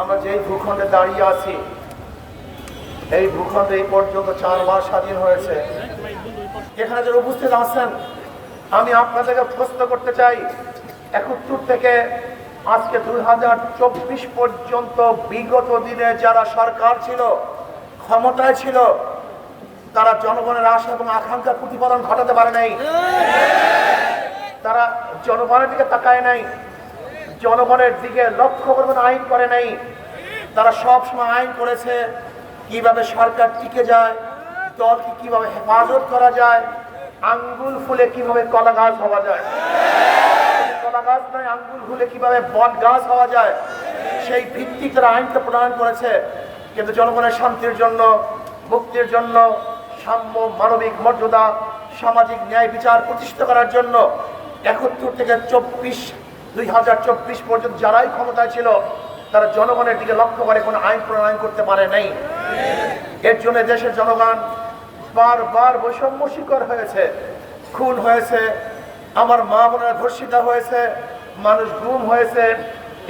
আমরা যেই ভূখণ্ডে দাঁড়িয়ে আছি, এই ভূখণ্ড এই পর্যন্ত চারবার স্বাধীন হয়েছে। এখানে যারা উপস্থিত আছেন, আমি আপনাদেরকে প্রশ্ন করতে চাই, একাত্তর থেকে আজকে দুই হাজার চব্বিশ পর্যন্ত বিগত দিনে যারা সরকার ছিল, ক্ষমতায় ছিল, তারা জনগণের আশা এবং আকাঙ্ক্ষার প্রতিফলন ঘটাতে পারে নাই। তারা জনগণের দিকে তাকায় নাই। জনগণের দিকে লক্ষ্য করবেন, আইন করে নাই। তারা সব সময় আইন করেছে, কীভাবে সরকার টিকে যায়, দলকে কীভাবে হেফাজত করা যায়, আঙ্গুল ফুলে কীভাবে কলা গাছ হওয়া যায়। কলা গাছ নয়, আঙ্গুল ফুলে কীভাবে বট গাছ হওয়া যায়, সেই ভিত্তিক তারা আইনটা প্রণয়ন করেছে। কিন্তু জনগণের শান্তির জন্য, মুক্তির জন্য, সাম্য, মানবিক মর্যাদা, সামাজিক ন্যায় বিচার প্রতিষ্ঠা করার জন্য একাত্তর থেকে চব্বিশ দুই হাজার চব্বিশ পর্যন্ত যারাই ক্ষমতায় ছিল, তারা জনগণের দিকে লক্ষ্য করে কোনো আইন প্রণয়ন করতে পারে নাই। এর জন্য দেশের জনগণ বারবার বৈষম্য শিকার হয়েছে, খুন হয়েছে, আমার মা বোনেরা ধর্ষিতা হয়েছে, মানুষ গুম হয়েছে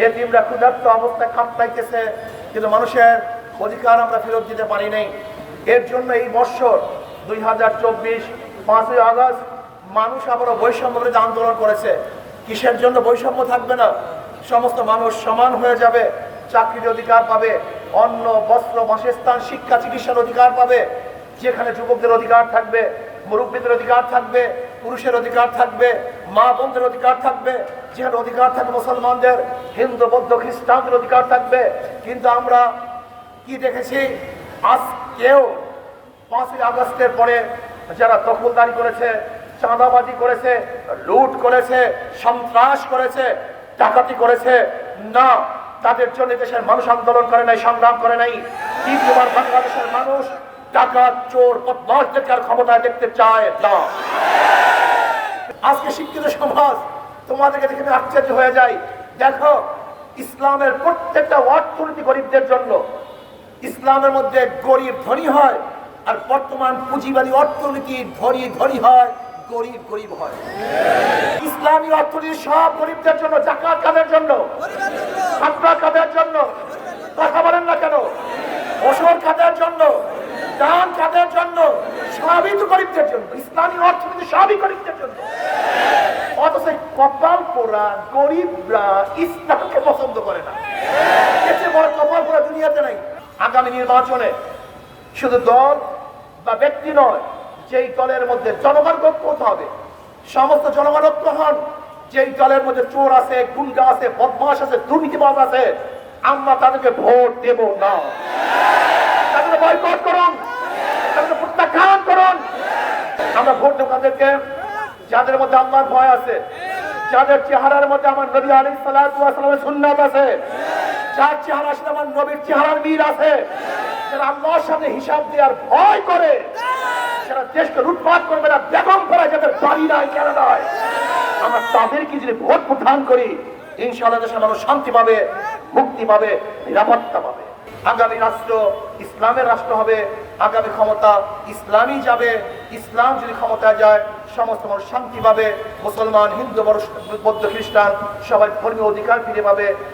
এতিমরা ক্ষুধার্ত অবস্থায় কাঁপতাইতেছে, কিন্তু মানুষের অধিকার আমরা ফেরত দিতে পারি নাই। এর জন্য এই বৎসর দুই হাজার চব্বিশ পাঁচই আগস্ট, মানুষ আবারও বৈষম্য বিরোধী আন্দোলন করেছে। কিসের জন্য বৈষম্য থাকবে না? সমস্ত মানুষ সমান হয়ে যাবে, চাকরির অধিকার পাবে, অন্ন, বস্ত্র, বাসস্থান, শিক্ষা, চিকিৎসার অধিকার পাবে। যেখানে যুবকদের অধিকার থাকবে, মুরব্বীদের অধিকার থাকবে, পুরুষের অধিকার থাকবে, মা বোনদের অধিকার থাকবে, যেখানে অধিকার থাকবে মুসলমানদের, হিন্দু, বৌদ্ধ, খ্রিস্টানদের অধিকার থাকবে। কিন্তু আমরা কি দেখেছি? আজকেও পাঁচই আগস্টের পরে যারা দখলদারি করেছে চাঁদাবাজি করেছে, লুট করেছে, সন্ত্রাস করেছে, ডাকাতি করেছে। না, তাদের জন্য দেশের মানুষ আন্দোলন করে নাই, সংগ্রাম করে নাই। দ্বিতীয়বার বাংলাদেশের মানুষ ডাকাত, চোর বদমাসদেরকে আর ক্ষমতায় দেখতে চায় না। আজকে শিক্ষিত সমাজ তোমাদেরকে দেখে আশ্চর্য হয়ে যায় দেখো, ইসলামের প্রত্যেকটা অর্থনীতি গরিবদের জন্য। ইসলামের মধ্যে গরিব ধনী হয় আর বর্তমান পুঁজিবাদী অর্থনীতি ধনী ধনী হয়। গরিব গরিব হয়। ইসলামী অর্থনীতি সব গরিবদের জন্য, জাকাত কাদের জন্য? ছাত্রা কাদের জন্য? কথা বলেন না কেন? ওষুধ কাদের জন্য? দান কাদের জন্য? সবই তো গরিবদের জন্য। ইসলামী অর্থনীতি সবই গরিবদের জন্য। অথচ কপাল পোড়া গরিবরা ইসলামকে পছন্দ করে না। চেয়ে বড় কপাল পোড়া দুনিয়াতে নাই। আগামী নির্বাচনে শুধু দল বা ব্যক্তি নয় যেই দলের মধ্যে জনগণ ঐক্য হতে হবে, সমস্ত জনগণ ঐক্য হন, যেই দলের মধ্যে চোর আছে, গুন্ডা আছে বদমাস আছে, দুর্নীতিবাজ আছে, আমরা তাদেরকে ভোট দেব না। তাদেরকে বয়কট করুন, তাদেরকে প্রত্যাখ্যান করুন। আমরা ভোট দেবো তাদেরকে, যাদের মধ্যে আল্লাহর ভয় আছে, যাদের চেহারার মধ্যে আমার নবী আলী সালামের সুন্নাত আছে, যার চেহারা সাথে আমার নবীর চেহারার মিল আছে, যারা আল্লাহর সামনে হিসাব দেওয়ার ভয় করে যারা দেশকে লুটপাট করবে না, বেগম করা যাদের বাড়ি নাই কেন নয় আমরা তাদেরকে যদি ভোট প্রদান করি, ইনশাআল্লাহ দেশের মানুষ শান্তি পাবে, মুক্তি পাবে, নিরাপত্তা পাবে। আগামী রাষ্ট্র ইসলামের রাষ্ট্র হবে, আগামী ক্ষমতা ইসলামই যাবে। ইসলাম যদি ক্ষমতায় যায়, সমস্ত মানুষ শান্তি পাবে। মুসলমান, হিন্দু, বড়, বৌদ্ধ, খ্রিস্টান, সবাই ধর্মীয় অধিকার ফিরে পাবে।